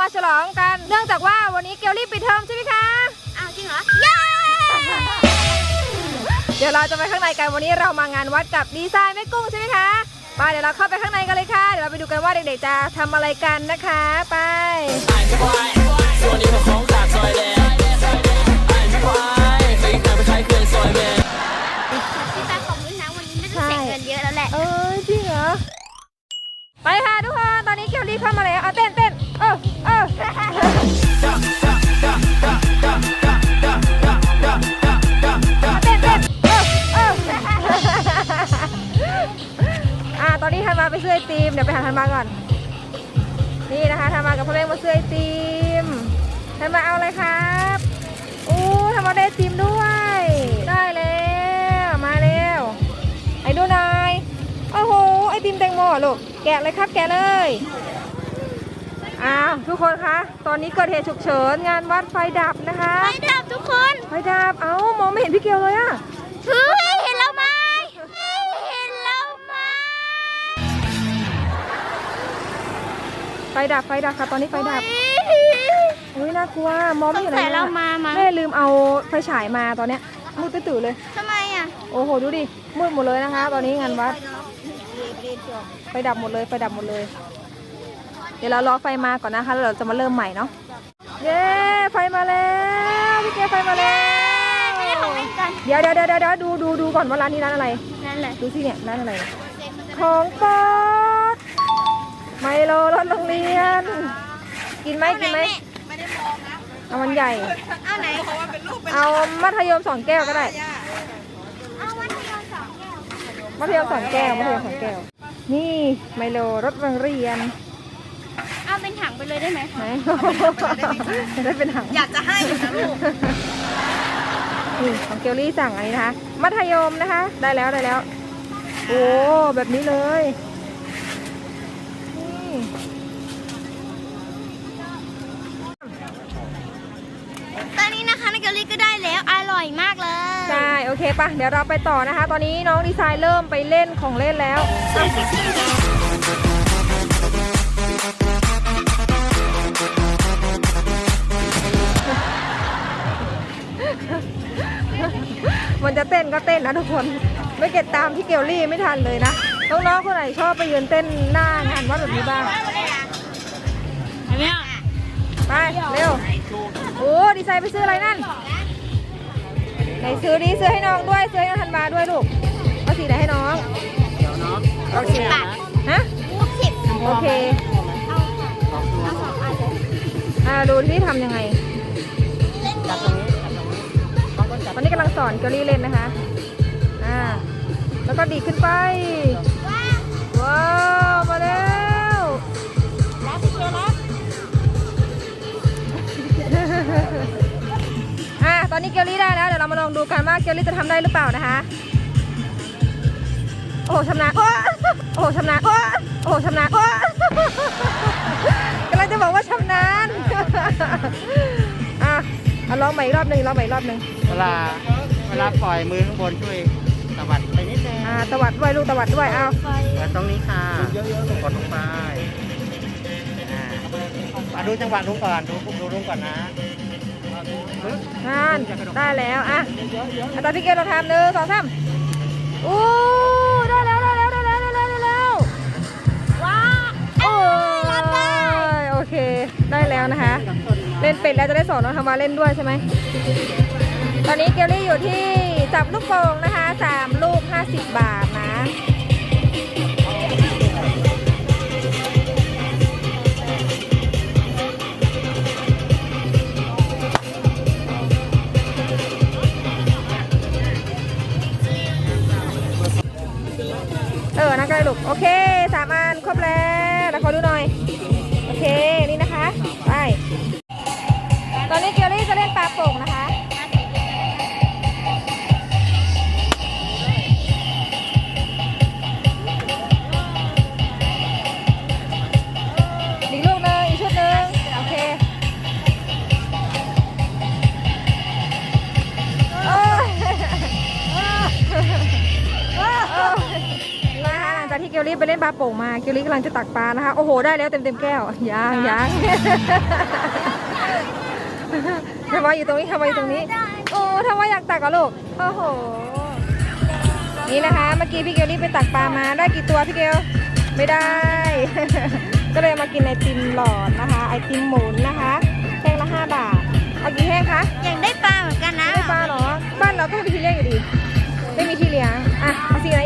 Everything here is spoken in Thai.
มาฉลองกัน เนื่องจากว่าวันนี้เกลลี่ปิดเทอมใช่ไหมคะ อ้าวจริงเหรอ เย้ เดี๋ยวเราจะไปข้างในกันวันนี้เรามางานวัดกับดีไซน์แม่กุ้งใช่ไหมคะไปเดี๋ยวเราเข้าไปข้างในกันเลยค่ะ เดี๋ยวเราไปดูกันว่าเด็กๆจะทำอะไรกันนะคะ ไป ส่วนนี้เป็นของจากซอยแดงไอ้ไม่ควายเคยนำไปใช้เครื่องซอยแดงาธันมาก่อน นี่นะคะธันมากับพ่อเล้งมาซื้อไอติมธันมาเอาอะไรครับอู้ธันมาได้ไอติมด้วย ได้แล้วมาแล้วไอ้ดูหน่อยโอ้โหไอติมแตงโมเหรอลูกแกะเลยครับ แกะเลยอ้าวทุกคนคะ ตอนนี้เกิดเหตุฉุกเฉินงานวัดไฟดับนะคะไปดับทุกคน ไฟดับ เอ้ามองไม่เห็นพี่เกียวเลยอะเฮ้ย ไฟดับไฟดับค่ะ ตอนนี้ไฟดับอุ้ยน่ากลัวมองไม่เห็นแต่อะไรเราเลยมามาแม่ลืมเอาไฟฉายมาตอนเนี้ยมืดตื้อๆเลยทำไมอะโอ้โหดูดิมืดหมดเลยนะคะ ตอนนี้งานวัดไฟดับหมดเลยไฟดับหมดเลย เดี๋ยวเรารอไฟมาก่อนนะคะแล้วเราจะมาเริ่มใหม่เนาะเย้ไฟมาแล้วพี่เกไฟมาแล้วไม่ได้ของเล่นกันเดี๋ยวเดี๋ยวเดี๋ยวเดี๋ยวดูดูดูก่อนว่าร้านนี้ร้านอะไรนั่นแหละดูสิเนี่ยร้านอะไรของโปอด ไมโลรถโรงเรียน กินไหมกินไหมเอามันใหญ่ เอาไหนเอามัธยมสองแก้วก็ได้ เอาวันที่เราสองแก้วมัธยมสองแก้วมัธยมสองแก้ว นี่ไมโลรถโรงเรียน เอาเป็นถังไปเลยได้ไหมไหนจะได้เป็นถัง อยากจะให้อยู่นะลูก นี่ของเกลลี่สั่งอันนี้นะคะ มัธยมนะคะ ได้แล้วได้แล้ว โอ้แบบนี้เลยนี่ ตอนนี้นะคะนักเกลี่ก็ได้แล้วอร่อยมากเลย ใช่ โอเคปะเดี๋ยวเราไปต่อนะคะ ตอนนี้น้องดีไซน์เริ่มไปเล่นของเล่นแล้ว มันจะเต้นก็เต้นนะทุกคน ไม่เก็ตตามที่เกลลี่ไม่ทันเลยนะ น้องๆคนไหนชอบไปยืนเต้นหน้างานวัดแบบนี้บ้างไปเร็วโอ้ดีไซน์ไปซื้ออะไรนั่นไหนซื้อดีซื้อให้น้องด้วยซื้อให้น้องธันวาด้วยลูกเอาสีไหนให้น้องหกสิบบาทฮะหกสิบโอเคเอาเอาสองอันเลยอ่าดูที่ทำยังไงเล่นกับตอนนี้กำลังสอนเกลลี่เล่นนะคะอ่า แล้วก็ดีดขึ้นไป ว้าวว้าวมาแล้วแล้วพี่เจแล้วอ่าตอนนี้เกลลี่ได้แล้ว เดี๋ยวเรามาลองดูกันว่าเกลลี่จะทำได้หรือเปล่านะคะ โอ้โหชำนาญโอ้โอ้โหชำนาญโอ้โอ้โหชำนาญโอ้กำลังจะบอกว่าชำนาญอะเอาลองใหม่อีกรอบหนึ่งลองใหม่อีกรอบหนึ่งเวลาเวลาปล่อยมือข้างบนช่วยต วัดไปนิดนึงอ่าตวัดด้วยลูกตวัดด้วยเอาไฟเปิดตรงนี้ค่ะกดลงไปอ่ามาดูจังหวะลุงก่อนดูดูลุงก่อนนะปึ๊บนั่นได้แล้วอะอะตอนพี่เกลเราทำหนึ่งสองสามอู้ได้แล้วได้แล้วได้แล้วได้แล้วได้แล้วว้าวโอ้ยโอเค ได้แล้วนะคะ เล่นเป็ดแล้วจะได้สอนน้องทำมาเล่นด้วยใช่ไหมตอนนี้เกลลี่อยู่ที่ จับลูกโป่งนะคะสามลูก50บาทนะเออนักไกลลูกโอเคสามอันครบแล้วแล้วขอดูหน่อย โอเค นี่นะคะ ไป ตอนนี้เกลลี่จะเล่นปลาโป่งนะคะ ที่เกลลี่ไปเล่นปลาโป่งมา เกลลี่กำลังจะตักปลานะคะ โอ้โห ได้แล้วเต็มเต็มแก้วยางยางทำไมอยู่ตรงนี้ทำไมอยู่ตรงนี้ โอ้ทำไมอยากตักอะลูก โอ้โห นี่นะคะ เมื่อกี้พี่เกลลี่ไปตักปลามา ได้กี่ตัวพี่เกล ไม่ได้ ก็เลยมากินไอติมหลอดนะคะ ไอติมหมุนนะคะแห้งละห้าบาท เอากี่แห้งคะยังได้ปลาเหมือนกันนะได้ปลาเหรอ บ้านเราก็ไม่มีที่เลี้ยงอยู่ดี ไม่มีที่เลี้ยง อะเอาสีอะไร